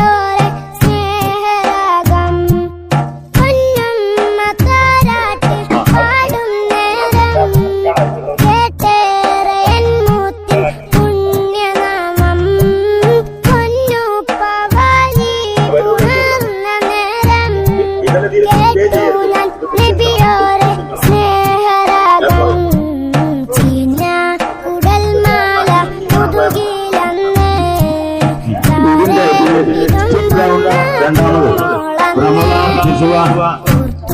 സംഘം റമദാൻ റൗണ്ട്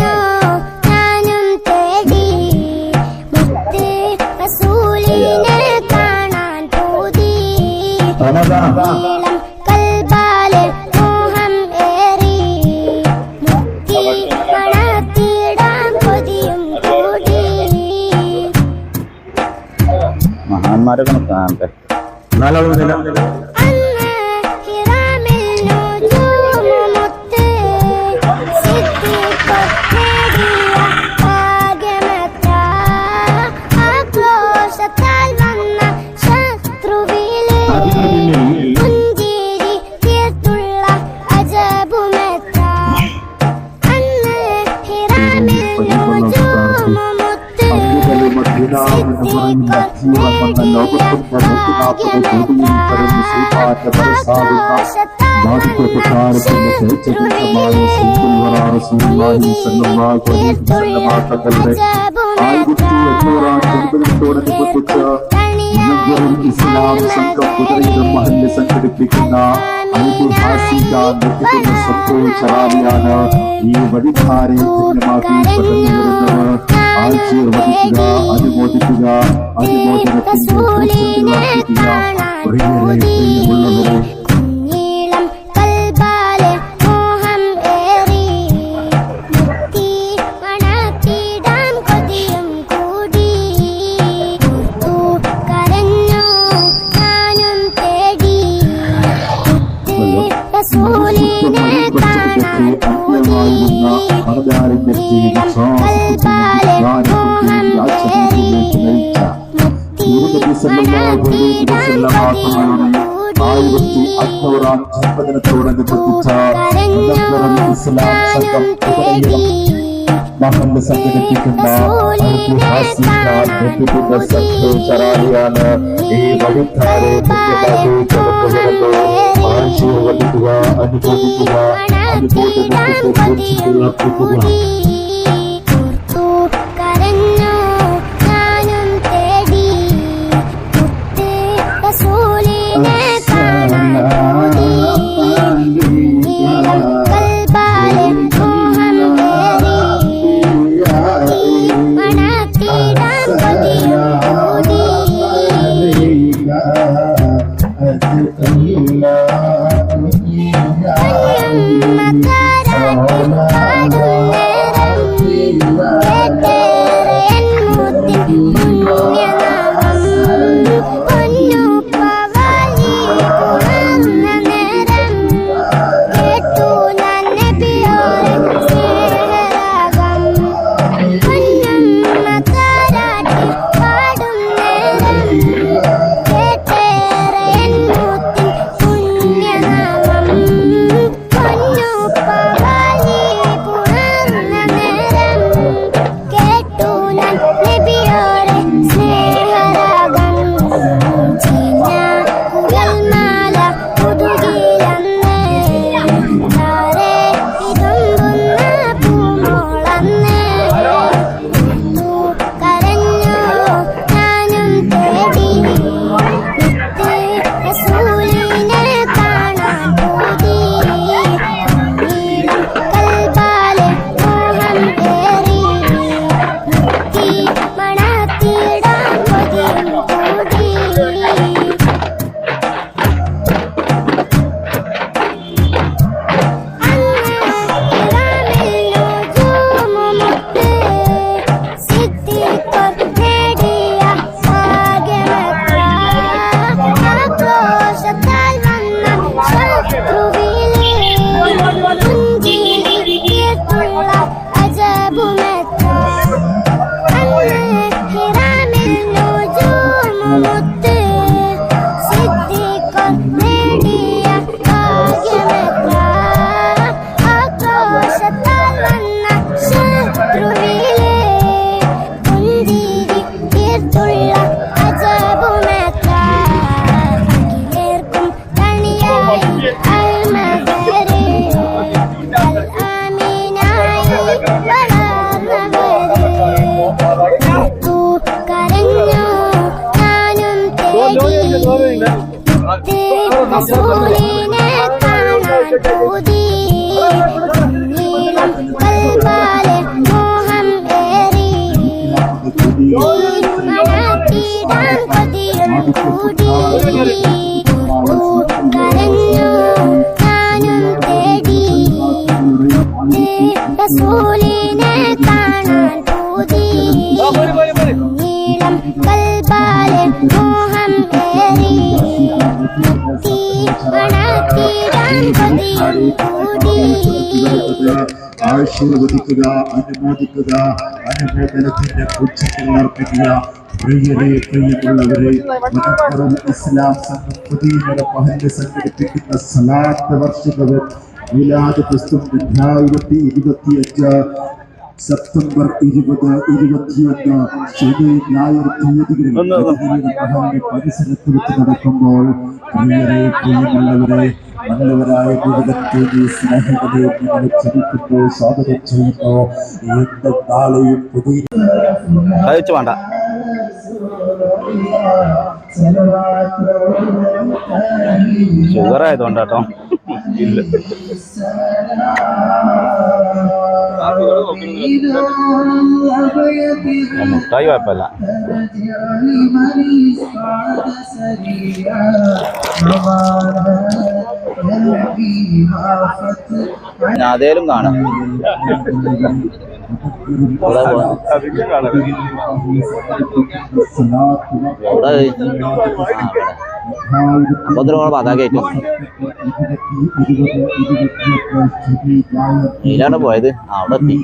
ഞാനും തേടി മുത്ത് റസൂലിനെ കാണാൻ പൂതി റമദാൻ ഇളം കൽബാലെ മോഹം गुनाहों का जीवन मंगल लोगों को प्रभु ना प्रभु धूनी पर मुसीबत बरसात का बात को पुकार के मुझे जगन समाज सुन वरा सुनवाई सल्लल्लाहु अलैहि वसल्लम का कल रे आज गुप्ती अधूरा कुंबल तोड़न को पुत्र नगर इस्लाम संघ कुदरे महल संकट बिकना अल्प भासी का मुक्त सबको चरा लिया ना ये बड़ी भारी माफ़ी पतंग അനുമോദിക്കുക അനുമോദനത്തിന്റെ പ്രതിസന്ധികളാക്കുക പ്രിയരെ പ്രിയമുള്ളവരെ ആയിരത്തി അഞ്ഞൂറാം ജന്മദിനത്തോടനുബന്ധിച്ച ഇസ്ലാം സംഘം കുതിരയിലും മഹല്ല് സംഘടിപ്പിക്കുന്ന ഐതിഹാസിക നൃത്തത്തിന്റെ സന്തോഷറാലിയാണ് ഈ വഴിധാരെ കൃത്യമായി കടന്നു വരുന്നു ആശീർവദിക്കുക അനുഭവിക്കുക അനുഭൂതത്തിന്റെ കുറിച്ചുള്ള Thank you. റസൂലിനെ കാണാൻ പൂതി. നീളം കൽബാലെ മോഹം ഏറി. മണത്തിടാൻ കൊതിയും കൂടി. കരഞ്ഞു ഞാനും തേടി. റസൂലിനെ ആശീർവദിക്കുക അനുമോദിക്കുക അനുമോദനത്തിന്റെ ഉച്ചത്തിൽ അർപ്പിക്കുക. പ്രിയരെ പ്രിയമുള്ളവരെ മലപ്പുറം ഇസ്ലാം സംഘം പുതിയ പഹൽ സംഘടിപ്പിക്കുന്ന സലാത്ത് വർഷികവൻ മിലാദ് ക്രിസ്തു രണ്ടായിരത്തി ഇരുപത്തിയഞ്ച് സെപ്റ്റംബർ ഇരുപത് ഇരുപത്തിയൊന്ന് ശനി ഞായർ തീയതികളിൽ പരിസരത്ത് വെച്ച് നടക്കുമ്പോൾ പ്രിയരെ പ്രിയമുള്ളവരെ നല്ലവരായ സ്വാഗതം ചെയ്യുന്നു. എന്റെ നാളെയും പുതിയ വേണ്ട. ഷുഗർ ആയതുകൊണ്ടാട്ടോ. ഇല്ല. മുട്ടായി കുഴപ്പമില്ല. അതേലും കാണാം. ഇവിടെ പോ- ഇവിടെ ആ, ഇവിടെ. അപ്പൊ ഇതിന് നമ്മൾ പതാക കയറ്റും ഇതിലാണ് പോയത് അവിടെ എത്തി